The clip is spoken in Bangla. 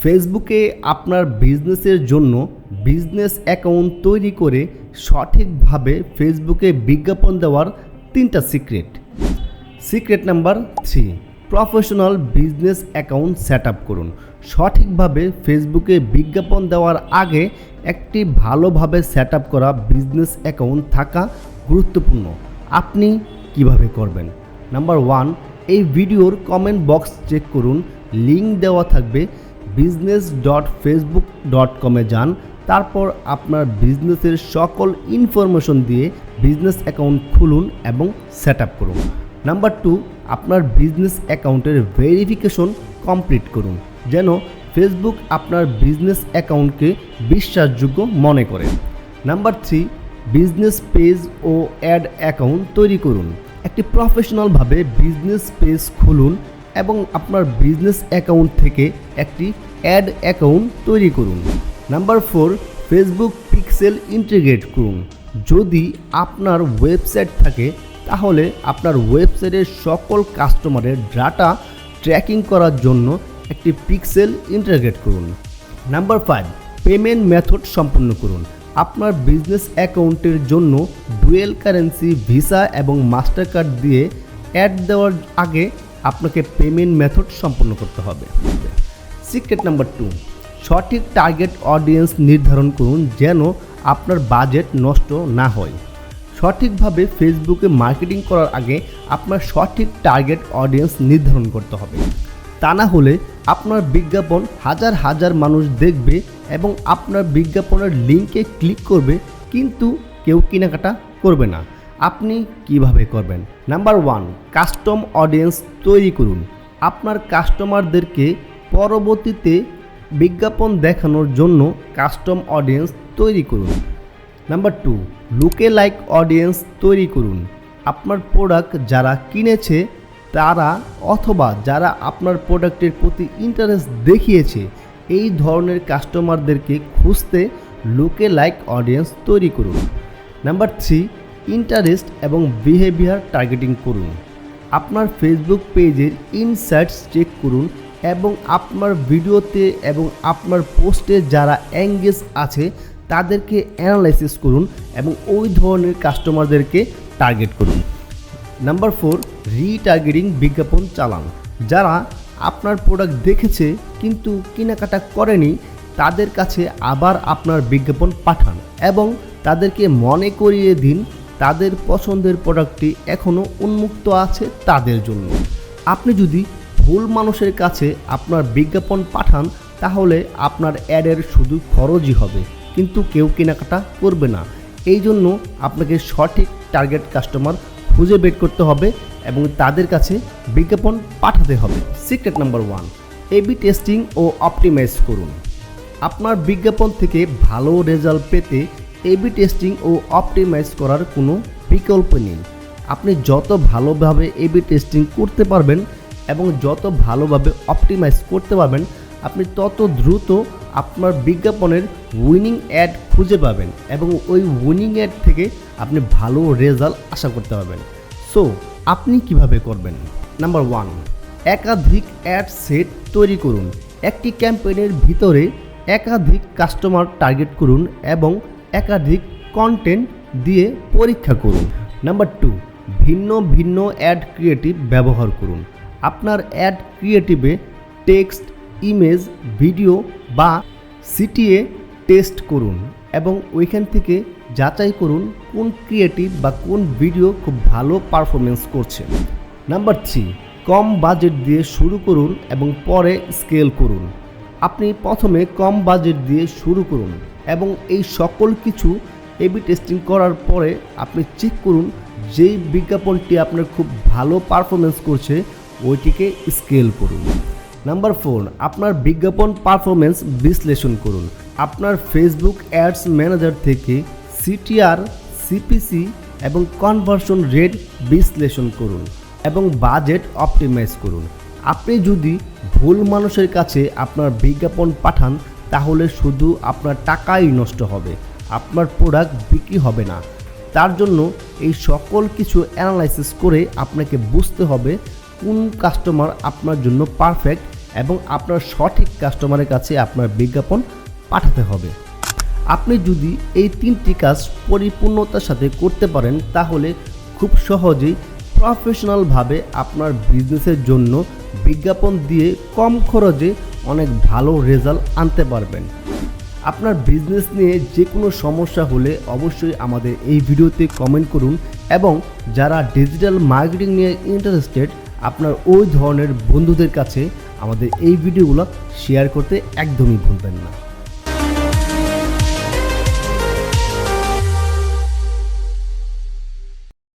ফেসবুকে আপনার বিজনেসের জন্য বিজনেস অ্যাকাউন্ট তৈরি করে সঠিকভাবে ফেসবুকে বিজ্ঞাপন দেওয়ার তিনটা secret secret number three professional business account set করুন। সঠিকভাবে ফেসবুকে বিজ্ঞাপন দেওয়ার আগে একটি ভালোভাবে সেট করা বিজনেস অ্যাকাউন্ট থাকা গুরুত্বপূর্ণ। আপনি কীভাবে করবেন? নাম্বার ওয়ান এই ভিডিওর কমেন্ট বক্স চেক করুন। লিঙ্ক দেওয়া থাকবে বিজনেস ডট ফেসবুক ডট কমে যান। তারপর আপনার বিজনেসের সকল ইনফরমেশন দিয়ে বিজনেস অ্যাকাউন্ট খুলুন এবং সেট আপ করুন। নাম্বার টু আপনার বিজনেস অ্যাকাউন্টের ভেরিফিকেশন কমপ্লিট করুন, যেন ফেসবুক আপনার বিজনেস অ্যাকাউন্টকে বিশ্বাসযোগ্য মনে করে। নাম্বার থ্রি বিজনেস পেজ ও অ্যাড অ্যাকাউন্ট তৈরি করুন। একটি প্রফেশনালভাবে বিজনেস পেজ খুলুন এবং আপনার বিজনেস অ্যাকাউন্ট থেকে একটি অ্যাড অ্যাকাউন্ট তৈরি করুন। Number four Facebook pixel integrate করুন। যদি আপনার ওয়েবসাইট থাকে, তাহলে আপনার ওয়েবসাইটের সকল কাস্টমারের ডাটা ট্র্যাকিং করার জন্য একটি পিক্সেল ইন্টিগ্রেট করুন। নাম্বার ফাইভ পেমেন্ট মেথড সম্পন্ন করুন। আপনার বিজনেস অ্যাকাউন্টের জন্য ডুয়েল কারেন্সি ভিসা এবং মাস্টার কার্ড দিয়ে অ্যাড দেওয়ার আগে আপনাকে পেমেন্ট মেথড সম্পন্ন করতে হবে। সিক্রেট নাম্বার টু সঠিক টার্গেট অডিয়েন্স নির্ধারণ করুন যেন আপনার বাজেট নষ্ট না হয়। সঠিকভাবে ফেসবুকে মার্কেটিং করার আগে আপনার সঠিক টার্গেট অডিয়েন্স নির্ধারণ করতে হবে। তা না হলে আপনার বিজ্ঞাপন হাজার হাজার মানুষ দেখবে এবং আপনার বিজ্ঞাপনের লিঙ্কে ক্লিক করবে, কিন্তু কেউ কেনাকাটা করবে না। আপনি কীভাবে করবেন? নাম্বার ওয়ান কাস্টম অডিয়েন্স তৈরি করুন। আপনার কাস্টমারদেরকে পরবর্তীতে বিজ্ঞাপন দেখানোর জন্য কাস্টম অডিয়েন্স তৈরি করুন। Number two lookalike audience তৈরি করুন। আপনার প্রোডাক্ট যারা কিনেছে, তারা অথবা যারা আপনার প্রোডাক্টের প্রতি ইন্টারেস্ট দেখিয়েছে, এই ধরনের কাস্টমারদেরকে খুঁজতে লুকে লাইক অডিয়েন্স তৈরি করুন। নাম্বার থ্রি ইন্টারেস্ট এবং বিহেভিয়ার টার্গেটিং করুন। আপনার ফেসবুক পেজের ইনসাইটস চেক করুন এবং আপনার ভিডিওতে এবং আপনার পোস্টে যারা এঙ্গেজ আছে, তাদেরকে অ্যানালাইসিস করুন এবং ওই ধরনের কাস্টমারদেরকে টার্গেট করুন। নাম্বার ফোর রিটার্গেটিং বিজ্ঞাপন চালান। যারা আপনার প্রোডাক্ট দেখেছে কিন্তু কেনাকাটা করেনি, তাদের কাছে আবার আপনার বিজ্ঞাপন পাঠান এবং তাদেরকে মনে করিয়ে দিন তাদের পছন্দের প্রোডাক্টটি এখনও উন্মুক্ত আছে তাদের জন্য। আপনি যদি ভুল মানুষের কাছে আপনার বিজ্ঞাপন পাঠান, তাহলে আপনার অ্যাডের শুধু খরচই হবে, কিন্তু কেউ কেনাকাটা করবে না। এই জন্য আপনাকে সঠিক টার্গেট কাস্টমার খুঁজে বের করতে হবে এবং তাদের কাছে বিজ্ঞাপন পাঠাতে হবে। Secret number one AB testing ও অপটিমাইজ করুন। আপনার বিজ্ঞাপন থেকে ভালো রেজাল্ট পেতে এবি টেস্টিং ও অপটিমাইজ করার কোনো বিকল্প নেই। আপনি যত ভালোভাবে এবি টেস্টিং করতে পারবেন এবং যত ভালোভাবে অপটিমাইজ করতে পারবেন, আপনি তত দ্রুত আপনার বিজ্ঞাপনের উইনিং অ্যাড খুঁজে পাবেন এবং ওই উইনিং অ্যাড থেকে আপনি ভালো রেজাল্ট আশা করতে পারবেন। সো আপনি কীভাবে করবেন? নাম্বার ওয়ান একাধিক অ্যাড সেট তৈরি করুন। একটি ক্যাম্পেইনের ভিতরে একাধিক কাস্টমার টার্গেট করুন এবং একাধিক কন্টেন্ট দিয়ে পরীক্ষা করুন। নাম্বার টু ভিন্ন ভিন্ন অ্যাড ক্রিয়েটিভ ব্যবহার করুন। আপনার অ্যাড ক্রিয়েটিভে টেক্সট ইমেজ ভিডিও বা সিটিএ টেস্ট করুন এবং ওইখান থেকে যাচাই করুন কোন ক্রিয়েটিভ বা কোন ভিডিও খুব ভালো পারফরমেন্স করছে। নাম্বার থ্রি কম বাজেট দিয়ে শুরু করুন এবং পরে স্কেল করুন। আপনি প্রথমে কম বাজেট দিয়ে শুরু করুন। এবং এই সকল কিছু এবি টেস্টিং করার পরে আপনি চেক করুন যেই বিজ্ঞাপনটি আপনার খুব ভালো পারফরমেন্স করছে, ওইটিকে স্কেল করুন। নাম্বার ফোর আপনার বিজ্ঞাপন পারফরমেন্স বিশ্লেষণ করুন। আপনার ফেসবুক অ্যাডস ম্যানেজার থেকে সিটিআর সিপিসি এবং কনভার্সন রেট বিশ্লেষণ করুন এবং বাজেট অপটিমাইজ করুন। আপনি যদি ভুল মানুষের কাছে আপনার বিজ্ঞাপন পাঠান তাহলে শুধু আপনার টাকাই নষ্ট হবে, আপনার প্রোডাক্ট বিক্রি হবে না। তার জন্য এই সকল কিছু অ্যানালাইসিস করে আপনাকে বুঝতে হবে কোন কাস্টমার আপনার জন্য পারফেক্ট এবং আপনার সঠিক কাস্টমারের কাছে আপনার বিজ্ঞাপন পাঠাতে হবে। আপনি যদি এই তিনটি কাজ পরিপূর্ণতার সাথে করতে পারেন, তাহলে খুব সহজেই প্রফেশনালভাবে আপনার বিজনেসের জন্য বিজ্ঞাপন দিয়ে কম খরচে অনেক ভালো রেজাল্ট আনতে পারবেন। আপনার বিজনেস নিয়ে যে কোনো সমস্যা হলে অবশ্যই আমাদের এই ভিডিওতে কমেন্ট করুন এবং যারা ডিজিটাল মার্কেটিং নিয়ে ইন্টারেস্টেড আপনার ওই ধরনের বন্ধুদের কাছে আমাদের এই ভিডিওগুলো শেয়ার করতে একদমই ভুলবেন না।